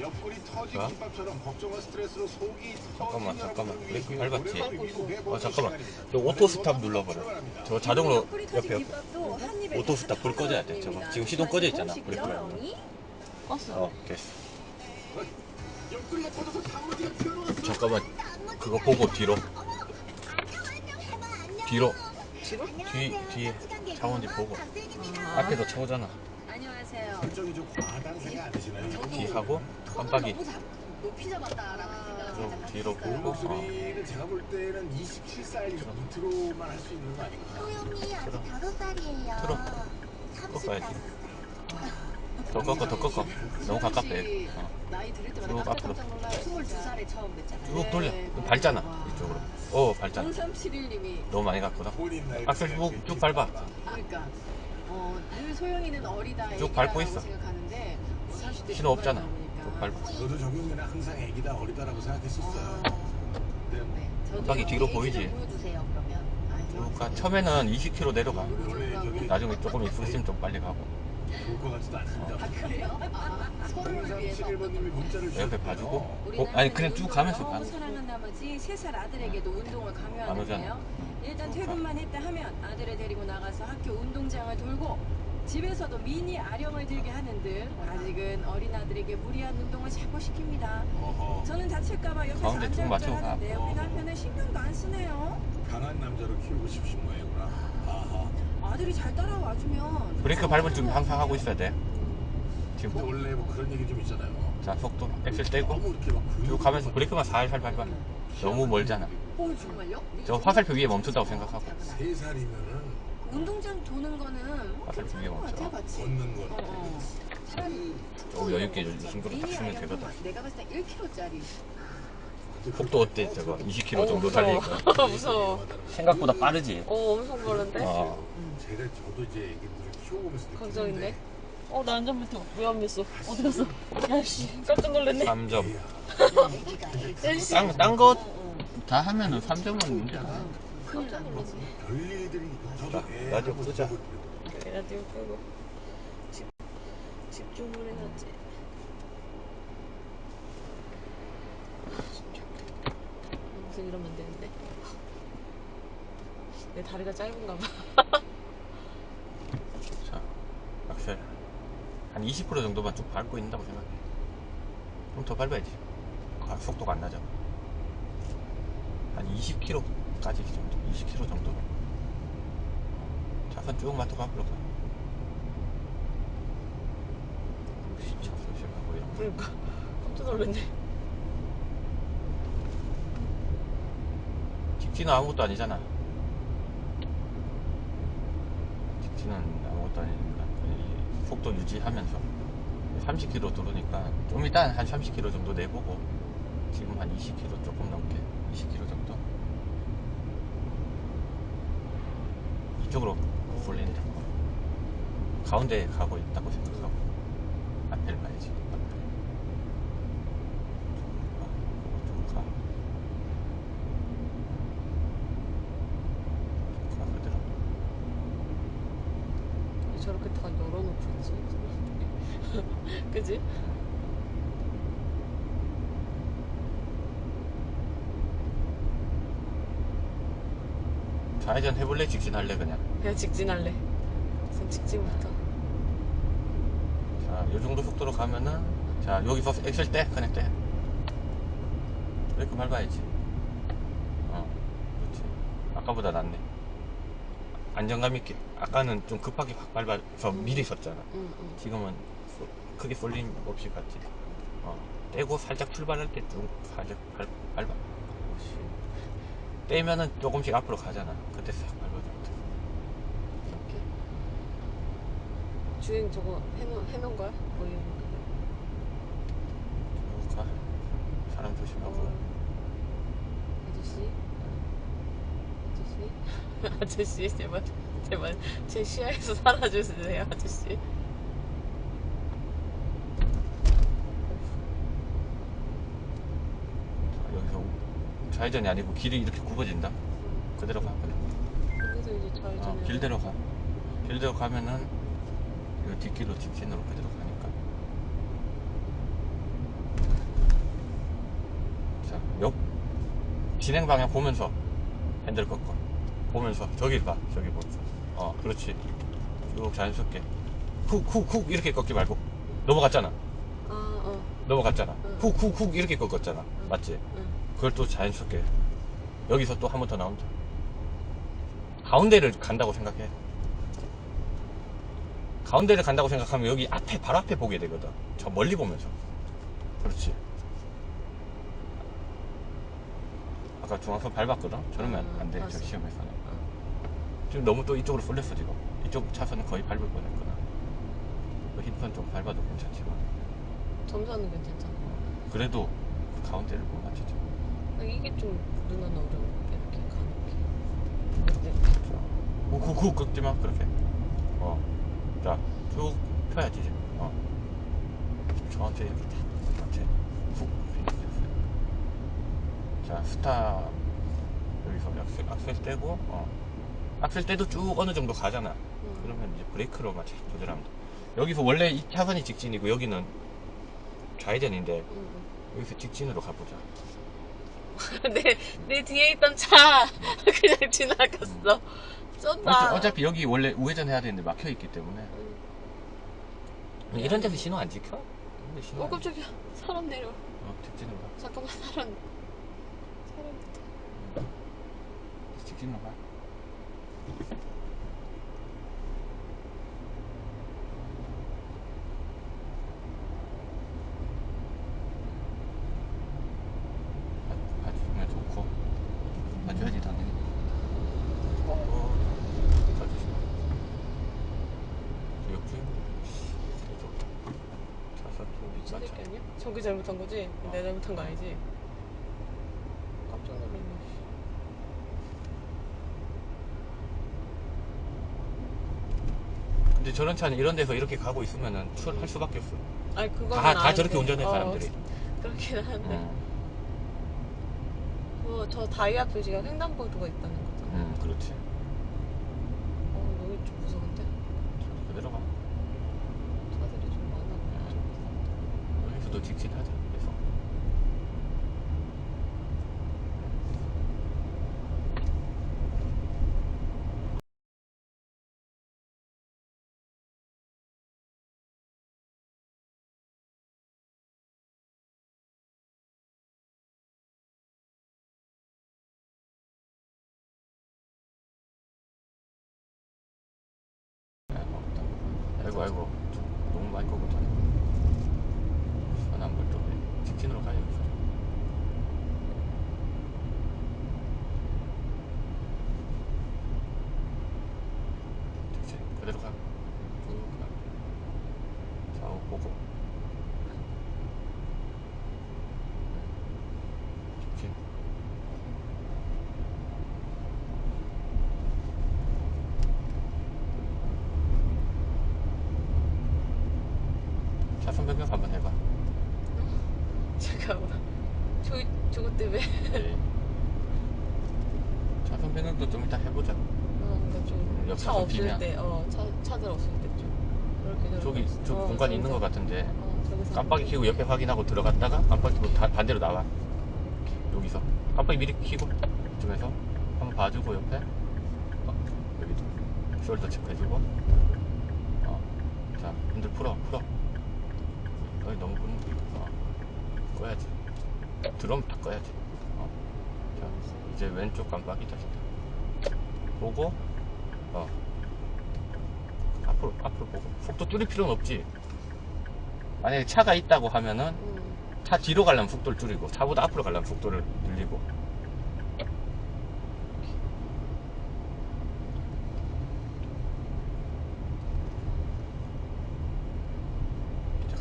옆구리 터진 자. 김밥처럼 걱정과 스트레스로 속이 잠깐만, 잠깐만. 브레이크 밟았지? 어 잠깐만. 저 오토 스탑 눌러버려 저 자동으로 옆에 옆에 김밥도 한 입에 오토 스탑 불 꺼져야 돼 저거 지금 시동 꺼져 있잖아 브레이크 밟으면 껐어. 어 됐어 옆구리가 터져서 단무지가 튀어나왔어. 잠깐만 그거 보고 뒤로 뒤로 뒤로? 뒤 뒤에 차 오는지 보고 아. 앞에도 차 오잖아 안녕하세요. 뒤하고 깜빡이 높이 잡았다라는 뒤로. 보고. 목소리는 제가 볼 때는 27살 밑으로만 할 수 있는 거 아닌가? 소영이 아직. 다섯 살이에요. 틀어. 30 꺾어야지. 더 꺾어 더 꺾어 너무 얘. 어. 나이 들을 때마다 쭉 앞으로. 깜짝 놀라요. 22살에 처음 뵀잖아요. 쭉 돌려 네. 밟잖아 와. 이쪽으로 어 밟잖아 0371님이 너무 많이 나이 악셀 쭉, 쭉 밟아 그러니까 어, 늘 소영이는 어리다 쭉 밟고 있어. 생각하는데 30대 신호 없잖아. 저도 적용되는 항상 애기다 어리다라고 생각했었어요. 아, 근데 네. 깜빡이 뒤로 보이지? 좀 보여주세요 그러면. 아, 쭉 가. 처음에는 20km 내려가 원래 저기 나중에 조금 있으면 좀 빨리 가고 좋을 것 같지도 않습니다. 아 그래요? 아, 서로를 위해서 0371번님이 문자를 옆에. 봐주고 어? 아니 그냥 쭉 가면서 너무 가 사랑한 나머지 세 살 아들에게도 운동을 안 강요하는데요. 오잖아. 일단 쭉 퇴근만 했다 하면 아들을 데리고 나가서 학교 운동장을 돌고 집에서도 미니 아령을 들게 하는 등 아직은 어린 아들에게 무리한 운동을 자꾸 시킵니다. 어허, 저는 다칠까봐 옆에서 가운데 맞춰 가. 안절부절하는데 옆에 남편은 신경도 안 쓰네요. 강한 남자로 키우고 싶으신 모양이구나. 아하. 아들이 잘 따라와주면 브레이크 밟을 준비 항상 하고 있어야 돼 근데 지금 원래 뭐 그런 얘기 좀 있잖아요. 자 속도 엑셀 떼고 너무 이렇게 막 쭉 가면서 브레이크만 살살 밟아 너무 멀잖아 오 정말요? 저 화살표 위에 멈춘다고 생각하고 세 살이면은 운동장 도는 거는 괜찮은 것 멈춰 같아 같이. 걷는 건 어, 어. 차라리 좀 여유 있게 이 정도로 딱 쓰면 되거든 내가 봤을 때 1kg짜리 속도 어때 저거 20km 정도 달리니까 무서워. 생각보다 빠르지 어, 엄청 빠른데? 어. 제가 저도 이제 애기들을 키워보면서 느끼는데 걱정인데? 어, 나 안전벨트 왜안 맸어? 어디 갔어? 야, 씨. 깜짝 놀랐네. 3점 어, 씨. 딴거 다 하면은 3점은 문제 안 깜짝 놀랐네 별일들이 애 라디오 끄자. 라디오 끄고. 집, 집중을 해야지. 무슨 이러면 안 되는데. 내 다리가 짧은가 봐. 자, 악셀 한 20% 정도만 쭉 밟고 있는다고 생각해. 좀 더 밟아야지. 가- 속도가 안 나잖아. 한 20km 까지 정도, 20km 정도. 차선 쭉 맞춰 앞으로 가. 차 소식하고 이런 거. 그러니까. 깜짝 놀랐네. 직진은 아무것도 아니잖아. 직진은 아무것도 아니니까 이 속도 유지하면서 30km 도로니까 좀 이따 한 30km 정도 내보고 지금 한 20km 조금 넘게 20km 정도 이쪽으로 쏠린다. 가운데 가고 있다고 생각하고 앞에를 봐야지. 앞에. 좀 가. 좀 가. 가 그대로 왜 저렇게 다 열어놓고 있지? 그지? 좌회전 해볼래? 직진할래 그냥. 그냥 직진할래. 우선 직진부터. 자 요정도 속도로 가면은 자 여기서 엑셀 떼 그냥 떼. 브레이크 밟아야지. 어 그렇지. 아까보다 낫네. 안정감 있게. 아까는 좀 급하게 확 밟아서 미리 섰잖아. 응, 응. 지금은 쏘- 크게 쏠림 없이 갔지. 어 떼고 살짝 출발할 때 좀 살짝 밟, 밟아. 그렇 지. 떼면은 조금씩 앞으로 가잖아 그때 싹 밟아주면 돼 이렇게. 주행 저거 해놓은, 해놓은 거야? 해놓은 거야? 쭉 가. 사람 조심하고 어. 아저씨? 아저씨? 아저씨, 제발, 제발, 제 시야에서 사라져주세요, 아저씨. 좌회전이 아니고 길이 이렇게 굽어진다? 그대로 가 그대로 여기서 이제 좌회전 어, 길대로 가. 길대로 가면은 이 뒷길로 직진으로 그대로 가니까. 자옆 진행 방향 보면서 핸들 꺾어. 보면서 저길 봐 저기 보면서. 어 그렇지. 쭉 자연스럽게. 쿡쿡쿡 이렇게 꺾지 말고. 넘어갔잖아. 아, 어. 넘어갔잖아. 응. 훅훅훅 이렇게 꺾었잖아. 맞지? 응. 그걸 또 자연스럽게 여기서 또 한 번 더 나온다 가운데를 간다고 생각해. 가운데를 간다고 생각하면 여기 앞에 바로 앞에 보게 되거든. 저 멀리 보면서. 그렇지. 아까 중앙선 밟았거든? 저러면 음, 안돼 저. 시험에서는. 지금 너무 또 이쪽으로 쏠렸어 지금. 이쪽 차선은 거의 밟을 뻔했거든. 그 흰선 좀 밟아도 괜찮지만 점선은 괜찮잖아. 그래도 그 가운데를 못 맞추지 이게 좀 누나는 어려워. 이렇게 가는 게. 이렇게. 훅훅훅 꺾지 마 그렇게 어. 어자 쭉 펴야지 이제 어 천천히 이렇게 탁 천천히 훅 자, 스탑 여기서 악셀, 악셀 떼고 어 악셀 떼도 쭉 어느 정도 가잖아 응. 그러면 이제 브레이크로만 잘 조절하면 돼 여기서 원래 이 차선이 직진이고 여기는 좌회전인데 응, 여기서 직진으로 가보자 응. 내, 내 뒤에 있던 차 그냥 지나갔어. 쩐다. 어차, 어차 피 여기 원래 우회전 해야 되는데 막혀 있기 때문에 응. 이런 데서 신호 안 지켜? 이런 데 신호 어 안 지켜? 깜짝이야. 사람 내려. 어, 직진으로 가 잠깐만 사람. 사람. 직진으로 가 봐- 봐주면 좋고 봐줘야지 당연히 어, 봐주지 마 역주행 차선 좀 미친 맞춰 새끼 아니야? 저기 잘못한 거지? 내가 잘못한 거 아니지? 깜짝 놀랐네. 씨. 근데 저런 차는 이런 데서 이렇게 가고 있으면은 출할 수밖에 없어 아니 그거는 다, 다. 저렇게 운전해 어, 사람들이 그렇긴 한데. 음, 그거 저 다이아 표시가 횡단보도가 있다는 거잖아. 음 그렇지 어 여기 좀 무서운데? 그대로 가 차들이 좀 많아. 여기서도 직진하자. 그래서. 아이고. 아이고 아이고 좀 너무 많이 꺾었다 선안 걸도 직진으로 가야 겠어 직진 그대로 가. 쭉 가. 좌우 보고. 직진. 차선 변경 한번 해봐. 잠깐만. 저 저거 때문에. 네. 차선 변경도 좀 이따 해보자. 어, 그러니까 좀 옆차선 차 없을 비면. 때, 어, 차 차들 없을 때 좀. 이렇게 저렇게. 저기 저 어, 공간 이 있는 저기서. 것 같은데 어, 저기서. 깜빡이 켜고 옆에 확인하고 들어갔다가 깜빡이 켜고 다- 반대로 나와 여기서 깜빡이 미리 켜고 이쯤에서 한번 봐주고 옆에 어, 여기도 숄더 체크해주고 어, 자 핸들 풀어 풀어 여기 너무 끄는 어, 꺼야지 드럼 다 꺼야지 이제 왼쪽 깜빡이 다시 보고 어 앞으로 앞으로 보고 속도 줄일 필요는 없지 만약에 차가 있다고 하면은 음. 차 뒤로 가려면 속도를 줄이고 차보다 앞으로 가려면 속도를 늘리고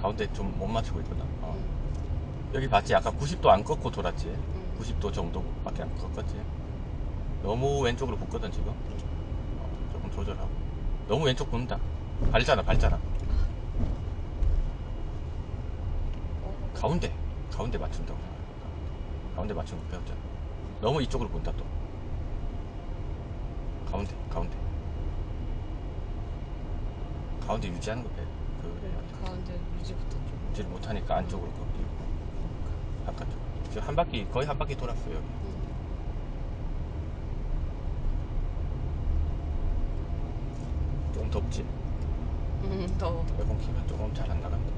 가운데 좀 못 맞추고 있거든 어. 여기 봤지? 아까 90도 안 꺾고 돌았지 음. 90도 정도밖에 안 꺾었지 너무 왼쪽으로 붙거든 지금. 어, 조금 조절하고. 너무 왼쪽 붙는다. 발잖아 발잖아 어, 가운데 가운데 맞춘다고. 가운데 맞추는 거 배웠잖아. 너무 이쪽으로 본다 또. 가운데 가운데. 가운데 유지하는 거 배워 그 그래. 가운데 유지부터 좀. 유지를 못하니까 안쪽으로 꺾이고 바깥쪽 보십시오. 한 바퀴, 거의 한 바퀴 돌았어요. 조금 덥지? 음, 더워. 에어컨 키면 조금 잘 안 나간다.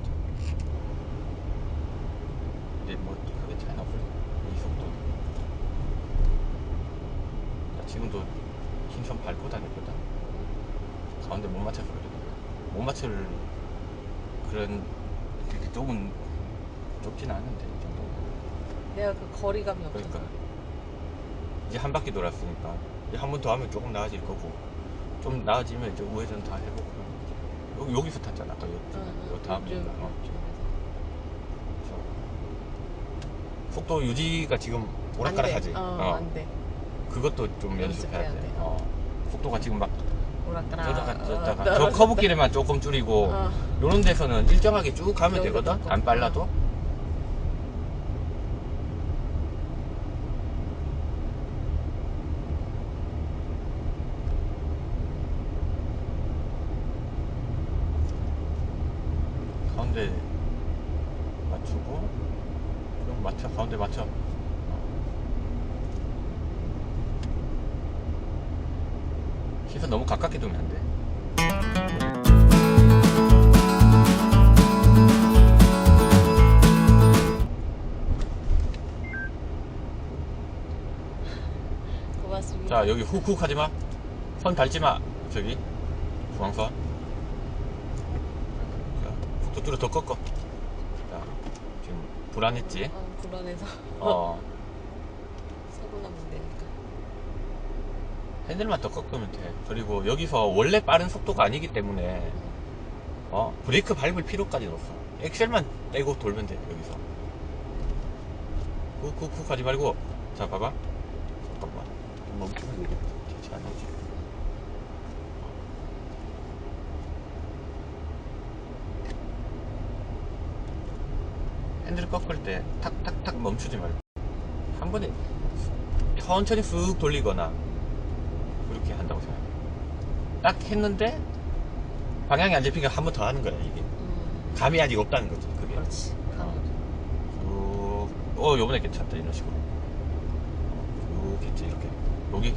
이제 뭐 그게 차이 나고 이 속도. 나 지금도 흰선 밟고 다녔거든. 가운데 못 맞춰서 그래. 못 맞출 그런 이렇게 좁은 좁진 않은데. 내가 그 거리감이 없어. 그러니까 이제 한 바퀴 돌았으니까 이제 한 번 더 하면 조금 나아질 거고 좀 나아지면 이제 우회전 다 해보고 여기, 여기서 탔잖아 아까 요, 요 다음 좀, 어, 좀. 그래서 속도 유지가 지금 오락가락하지 안 돼. 어, 어, 안 돼. 그것도 좀 연습해야 연습해야 돼 돼. 어. 속도가 지금 막 오락가락. 쩌다가 어, 저 떨어졌다. 커브길에만 조금 줄이고 어. 요런 데서는 일정하게 쭉 가면 되거든. 안 빨라도 여기 훅훅 하지마. 선 밟지마. 저기. 중앙선. 자 속도 줄여 더 꺾어. 자 지금 불안했지? 어, 불안해서. 어. 사고 나면 되니까. 핸들만 더 꺾으면 돼. 그리고 여기서 원래 빠른 속도가 아니기 때문에 어 브레이크 밟을 필요까지는 없어. 엑셀만 떼고 돌면 돼 여기서. 훅훅훅 하지 말고. 자 봐봐. 잠깐만. 좀 멈추면 대체 안 되지 핸들 꺾을 때 탁탁탁 멈추지 말고 한 번에 천천히 쓱 돌리거나 그렇게 한다고 생각해 딱 했는데 방향이 안 잡히니까 한 번 더 하는 거야 이게 음, 감이 아직 없다는 거지 그게 그렇지. 어, 요번에 괜찮다, 이런 식으로. 어, 쭉 했지, 이렇게. 여기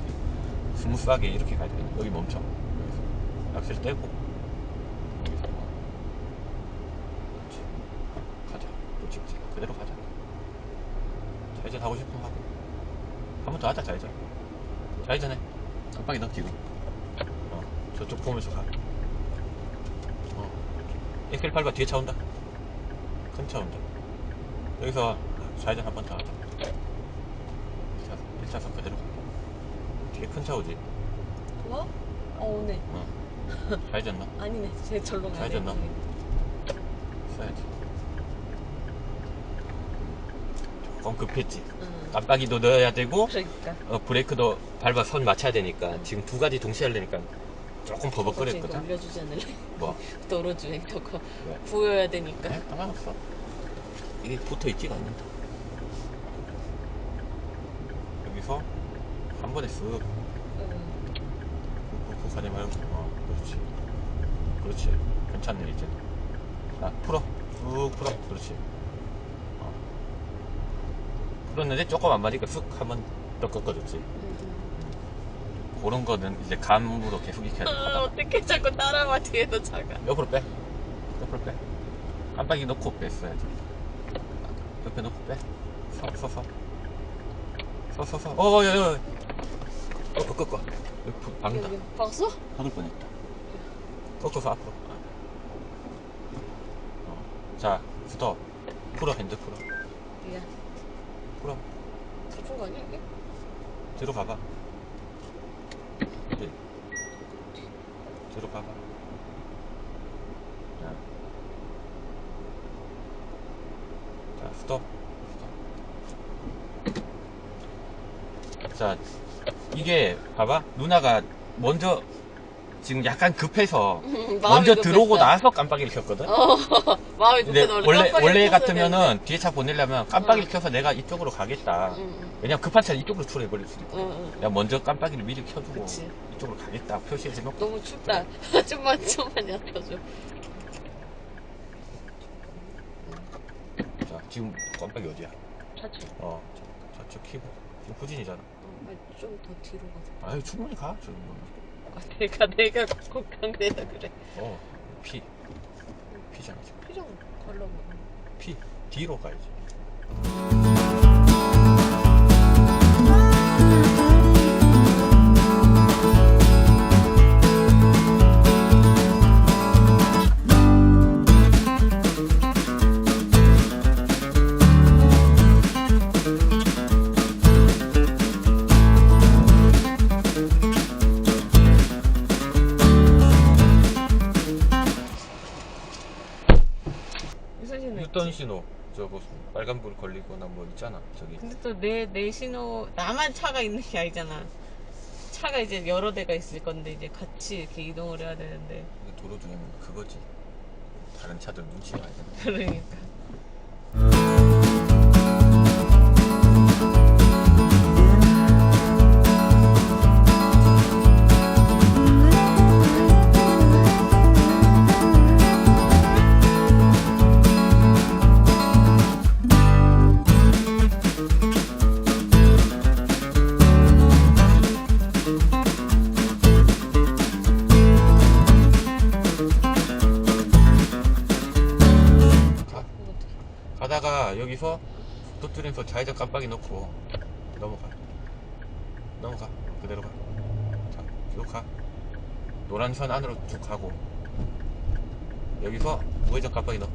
스무스하게 이렇게 가야 돼. 여기 멈춰. 여기서. 악셀 떼고. 여기서. 그렇지. 가자. 또 찍지. 그대로 가자. 좌회전 하고 싶으면 하고. 한 번 더 하자, 좌회전. 좌회전해. 깜빡이 넣, 지금. 어, 저쪽 보면서 가. 어. 엑셀 밟아, 뒤에 차 온다. 큰 차 온다. 여기서 좌회전 한 번 더 하자. 1차선, 1차선 그대로 가. 뒤에 큰차 오지? 뭐? 어, 오네. 어. 좌회전 넣어. 아니네. 제 절로 가야 돼. 좌회전 넣어. 써야지. 조금 급했지. 응. 깜빡이도 넣어야 되고, 그러니까. 어, 브레이크도 밟아 선 맞춰야 되니까, 지금 두 가지 동시에 하려니까 조금 버벅거렸거든? 올려주지 않을래? 뭐? 도로 주행 저거 왜? 보여야 되니까. 네? 상관없어. 이게 붙어 있지가 않는다. 여기서 한 번에 쓱. 응. 푹푹 하지 말고 어 그렇지. 그렇지. 괜찮네 이제. 자 풀어. 쭉 풀어. 그렇지. 어. 풀었는데 조금 안 맞으니까 쓱 한번 더 꺾어줬지. 응. 그런 거는 이제 감으로 계속 익혀야 돼. 아, 어떻게 자꾸 따라와 뒤에도 차가. 옆으로 빼. 옆으로 빼. 깜빡이 넣고 뺐어야지. 옆에 넣고 빼. 서, 서서. 서서서. 어여여 꺾 어 꺾어 박는다 여기 박수? 박을 뻔했다. 꺾어서 앞으로. 어. 자 스톱 풀어 핸드 풀어. 미안. 풀어. 슬픈 거 아니야 이게? 뒤로 가봐. 네. 뒤로 가봐. 자, 자 스톱 스톱 자 이게 봐봐 누나가 먼저 지금 약간 급해서 먼저 들어오고. 나서 깜빡이를 켰거든 어, 마음이 근데 급해서 원래 원래 같으면은 뒤에 차 보내려면 깜빡이를 응. 켜서 내가 이쪽으로 가겠다. 응, 왜냐면 급한 차는 이쪽으로 출해 버릴 수 있고 응, 응, 응. 내가 먼저 깜빡이를 미리 켜주고 그치. 이쪽으로 가겠다 표시를 해놓고 너무 춥다. 좀만 좀만 얕아줘. 자 지금 깜빡이 어디야 차주. 어 자, 좌측 키고 지금 후진이잖아 어, 좀 더 뒤로 가자. 아유 충분히 가 지금 내가 내가 곡한 그래서 그래. 어, 피. 지금. 표정 걸러 피. 뒤로 가야지. 있잖아. 저기. 근데 또 내 내 신호 나만 차가 있는 게 아니잖아. 차가 이제 여러 대가 있을 건데 이제 같이 이렇게 이동을 해야 되는데 도로 중에는 그거지. 다른 차들 눈치 봐야 돼. 그러니까. 넣고 넘어가. 넘어가. 그대로 가. 자, 쭉 가. 노란 선 안으로 쭉 가고. 여기서 우회전 깜빡이 넣어.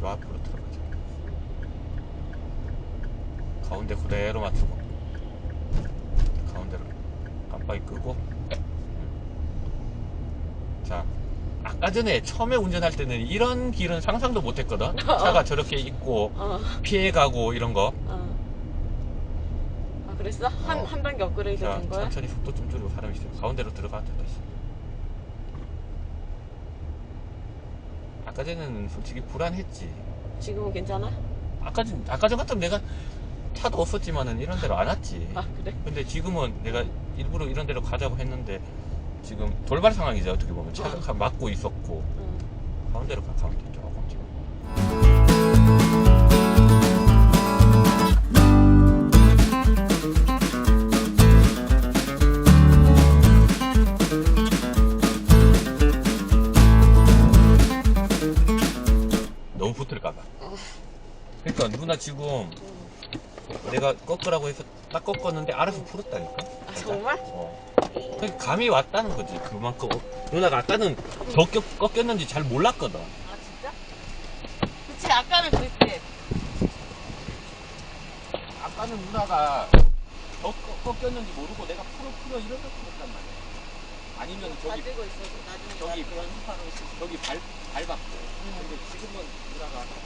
저 앞으로 들어가자. 가운데 그대로 맞추고. 가운데로 깜빡이 끄고. 자, 아까 전에 처음에 운전할 때는 이런 길은 상상도 못 했거든. 차가 저렇게 있고, 어. 피해가고 이런 거. 어. 아 그랬어? 한 어. 한 단계 업그레이드 자, 된 거야? 천천히 속도 좀 줄이고 사람 있어요. 가운데로 들어가. 다시. 아까 전에는 솔직히 불안했지. 지금은 괜찮아? 아까 전, 아까 전 같으면 내가 차도 없었지만은 이런 데로 안 왔지. 아 그래? 근데 지금은 내가 일부러 이런 데로 가자고 했는데 지금 돌발 상황이죠. 어떻게 보면 차가 가- 막고 있었고 응. 가운데로 가 가운데 조금 지금. 너무 붙을까봐. 그러니까 누나 지금 내가 꺾으라고 해서 딱 꺾었는데 알아서 풀었다니까. 아 정말? 어. 그러니까 감이 왔다는 거지. 그만큼 누나가 아까는 더 꺾, 꺾였는지 잘 몰랐거든. 아 진짜? 그치 아까는 그랬지. 아까는 누나가 더 꺾- 꺾였는지 모르고 내가 풀어 풀어 이러서 풀었단 말이야. 아니면 저기 가지고 있어도 나중에 저기 저기 발 밟았고. 근데 지금은 누나가